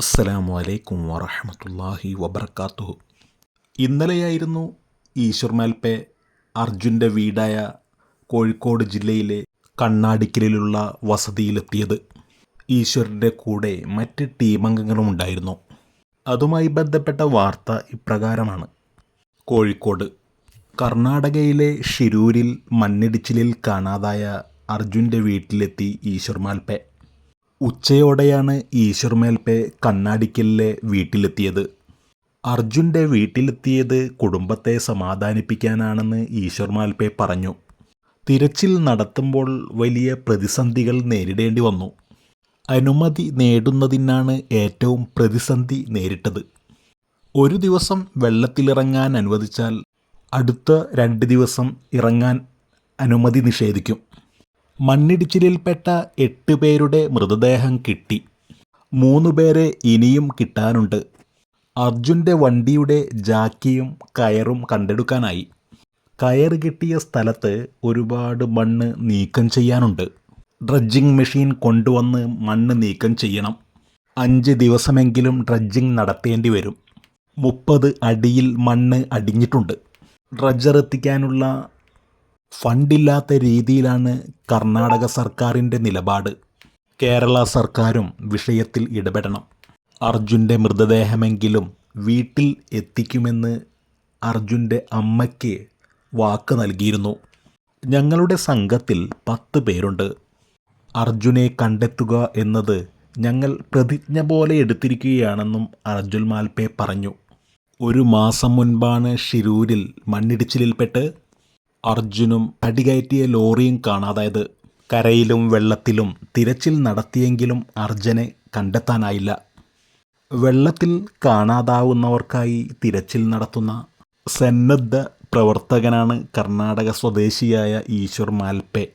അസ്സലാമു അലൈക്കും വറഹമത്തല്ലാഹി വബർക്കാത്തുഹു ഇന്നലെയായിരുന്നു ഈശ്വർ മാൽപ്പെ അർജുന്റെ വീടായ കോഴിക്കോട് ജില്ലയിലെ കണ്ണാടിക്കലിലുള്ള വസതിയിലെത്തിയത്. ഈശ്വരന്റെ കൂടെ മറ്റ് ടീമംഗങ്ങളും ഉണ്ടായിരുന്നു. അതുമായി ബന്ധപ്പെട്ട വാർത്ത ഇപ്രകാരമാണ്. കോഴിക്കോട് കർണാടകയിലെ ഷിരൂരിൽ മണ്ണിടിച്ചിലിൽ കാണാതായ അർജുന്റെ വീട്ടിലെത്തി ഈശ്വർ മാൽപ്പെ. ഉച്ചയോടെയാണ് ഈശ്വർ മേൽപ്പെ കണ്ണാടിക്കലിലെ വീട്ടിലെത്തിയത്. അർജുന്റെ വീട്ടിലെത്തിയത് കുടുംബത്തെ സമാധാനിപ്പിക്കാനാണെന്ന് ഈശ്വർ മാൽപ്പെ പറഞ്ഞു. തിരച്ചിൽ നടത്തുമ്പോൾ വലിയ പ്രതിസന്ധികൾ നേരിടേണ്ടി വന്നു. അനുമതി നേടുന്നതിനാണ് ഏറ്റവും പ്രതിസന്ധി നേരിട്ടത്. ഒരു ദിവസം വെള്ളത്തിലിറങ്ങാൻ അനുവദിച്ചാൽ അടുത്ത രണ്ട് ദിവസം ഇറങ്ങാൻ അനുമതി നിഷേധിക്കും. മണ്ണിടിച്ചിലിൽപ്പെട്ട എട്ട് പേരുടെ മൃതദേഹം കിട്ടി. മൂന്ന് പേരെ ഇനിയും കിട്ടാനുണ്ട്. അർജുന്റെ വണ്ടിയുടെ ജാക്കിയും കയറും കണ്ടെടുക്കാനായി. കയർ കിട്ടിയ സ്ഥലത്ത് ഒരുപാട് മണ്ണ് നീക്കം ചെയ്യാനുണ്ട്. ഡ്രഡ്ജിങ് മെഷീൻ കൊണ്ടുവന്ന് മണ്ണ് നീക്കം ചെയ്യണം. അഞ്ച് ദിവസമെങ്കിലും ഡ്രഡ്ജിങ് നടത്തേണ്ടി വരും. മുപ്പത് അടിയിൽ മണ്ണ് അടിഞ്ഞിട്ടുണ്ട്. ഡ്രഡ്ജർ എത്തിക്കാനുള്ള ഫണ്ടില്ലാത്ത രീതിയിലാണ് കർണാടക സർക്കാരിന്റെ നിലപാട്. കേരള സർക്കാരും വിഷയത്തിൽ ഇടപെടണം. അർജുന്റെ മൃതദേഹമെങ്കിലും വീട്ടിൽ എത്തിക്കുമെന്ന് അർജുന്റെ അമ്മയ്ക്ക് വാക്ക് നൽകിയിരുന്നു. ഞങ്ങളുടെ സംഘത്തിൽ പത്ത് പേരുണ്ട്. അർജുനെ കണ്ടെത്തുക എന്നത് ഞങ്ങൾ പ്രതിജ്ഞ പോലെ എടുത്തിരിക്കുകയാണെന്നും അർജുൻ മാൽപേ പറഞ്ഞു. ഒരു മാസം മുൻപാണ് ഷിരൂരിൽ മണ്ണിടിച്ചിലിൽപ്പെട്ട് അർജുനും അടികയറ്റിയ ലോറിയും കാണാതായത് കരയിലും വെള്ളത്തിലും തിരച്ചിൽ നടത്തിയെങ്കിലും അർജുനെ കണ്ടെത്താനായില്ല. വെള്ളത്തിൽ കാണാതാവുന്നവർക്കായി തിരച്ചിൽ നടത്തുന്ന സന്നദ്ധ പ്രവർത്തകനാണ് കർണാടക സ്വദേശിയായ ഈശ്വർ മാൽപ്പെ.